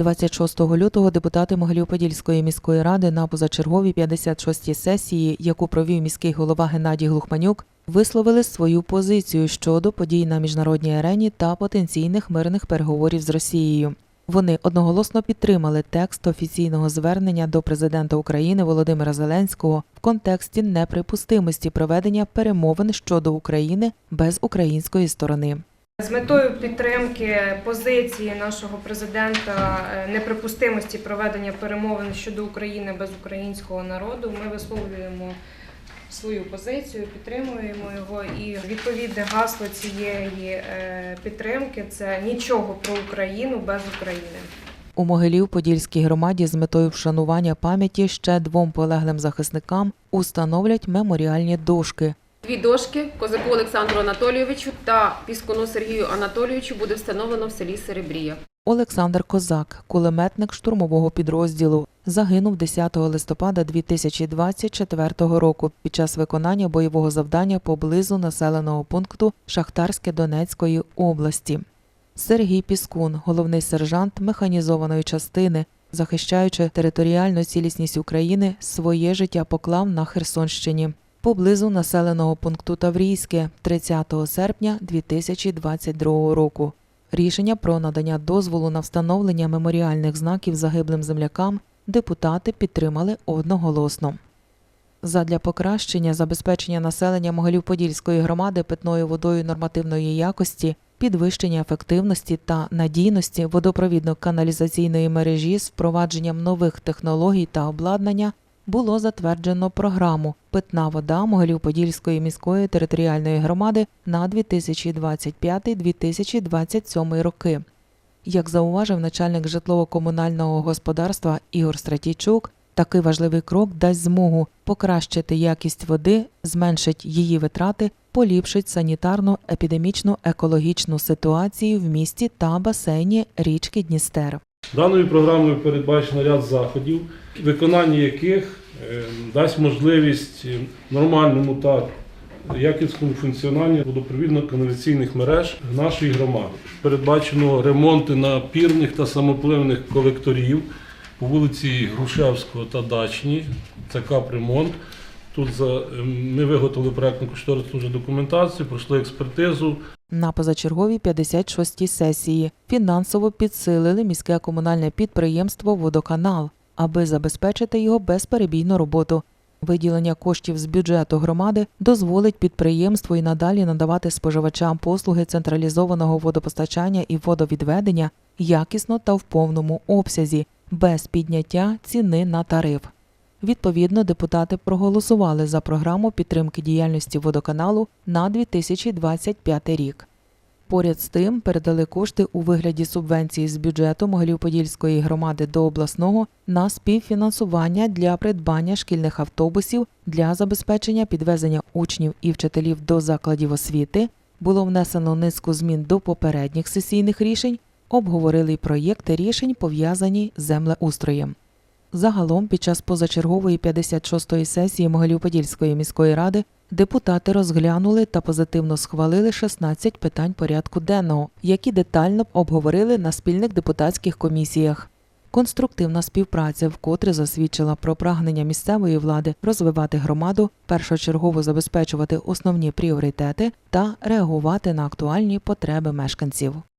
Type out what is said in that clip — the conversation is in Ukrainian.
26 лютого депутати Могилів-Подільської міської ради на позачерговій 56-й сесії, яку провів міський голова Геннадій Глухманюк, висловили свою позицію щодо подій на міжнародній арені та потенційних мирних переговорів з Росією. Вони одноголосно підтримали текст офіційного звернення до президента України Володимира Зеленського в контексті неприпустимості проведення перемовин щодо України без української сторони. З метою підтримки позиції нашого президента е, неприпустимості проведення перемовин щодо України без українського народу, ми висловлюємо свою позицію, підтримуємо його. І відповідне гасло цієї е, підтримки це нічого про Україну без України. У Могилів-Подільській громаді з метою вшанування пам'яті ще двом полеглим захисникам установлять меморіальні дошки. Дві дошки козаку Олександру Анатолійовичу та піскуну Сергію Анатолійовичу буде встановлено в селі Серебрія. Олександр Козак, кулеметник штурмового підрозділу, загинув 10 листопада 2024 року під час виконання бойового завдання поблизу населеного пункту Шахтарське Донецької області. Сергій Піскун, головний сержант механізованої частини, захищаючи територіальну цілісність України, своє життя поклав на Херсонщині поблизу населеного пункту Таврійське 30 серпня 2022 року. Рішення про надання дозволу на встановлення меморіальних знаків загиблим землякам депутати підтримали одноголосно. Задля покращення забезпечення населення Могилів-Подільської громади питною водою нормативної якості, підвищення ефективності та надійності водопровідно-каналізаційної мережі з впровадженням нових технологій та обладнання було затверджено програму Питна вода Могилів-Подільської міської територіальної громади на 2025-2027 роки. Як зауважив начальник житлово-комунального господарства Ігор Стратійчук, такий важливий крок дасть змогу покращити якість води, зменшить її витрати, поліпшить санітарну, епідемічну, екологічну ситуацію в місті та басейні річки Дністер. Даною програмою передбачено ряд заходів, виконання яких е, дасть можливість е, нормальному та якісному функціонуванню водопровідно-каналізаційних мереж нашої громади. Передбачено ремонти напірних та самопливних колекторів по вулиці Грушевського та Дачні. Це капремонт. Тут е, ми виготовили проєктну кошторисну документацію, пройшли експертизу. На позачерговій 56-й сесії фінансово підсилили міське комунальне підприємство Водоканал, аби забезпечити його безперебійну роботу. Виділення коштів з бюджету громади дозволить підприємству і надалі надавати споживачам послуги централізованого водопостачання і водовідведення якісно та в повному обсязі, без підняття ціни на тариф. Відповідно, депутати проголосували за програму підтримки діяльності водоканалу на 2025 рік. Поряд з тим передали кошти у вигляді субвенції з бюджету Могилів-Подільської громади до обласного на співфінансування для придбання шкільних автобусів для забезпечення підвезення учнів і вчителів до закладів освіти. Було внесено низку змін до попередніх сесійних рішень, обговорили проєкти рішень, пов'язані з землеустроєм. Загалом, під час позачергової 56-ї сесії Могилів-Подільської міської ради депутати розглянули та позитивно схвалили 16 питань порядку денного, які детально обговорили на спільних депутатських комісіях. Конструктивна співпраця вкотре засвідчила про прагнення місцевої влади розвивати громаду, першочергово забезпечувати основні пріоритети та реагувати на актуальні потреби мешканців.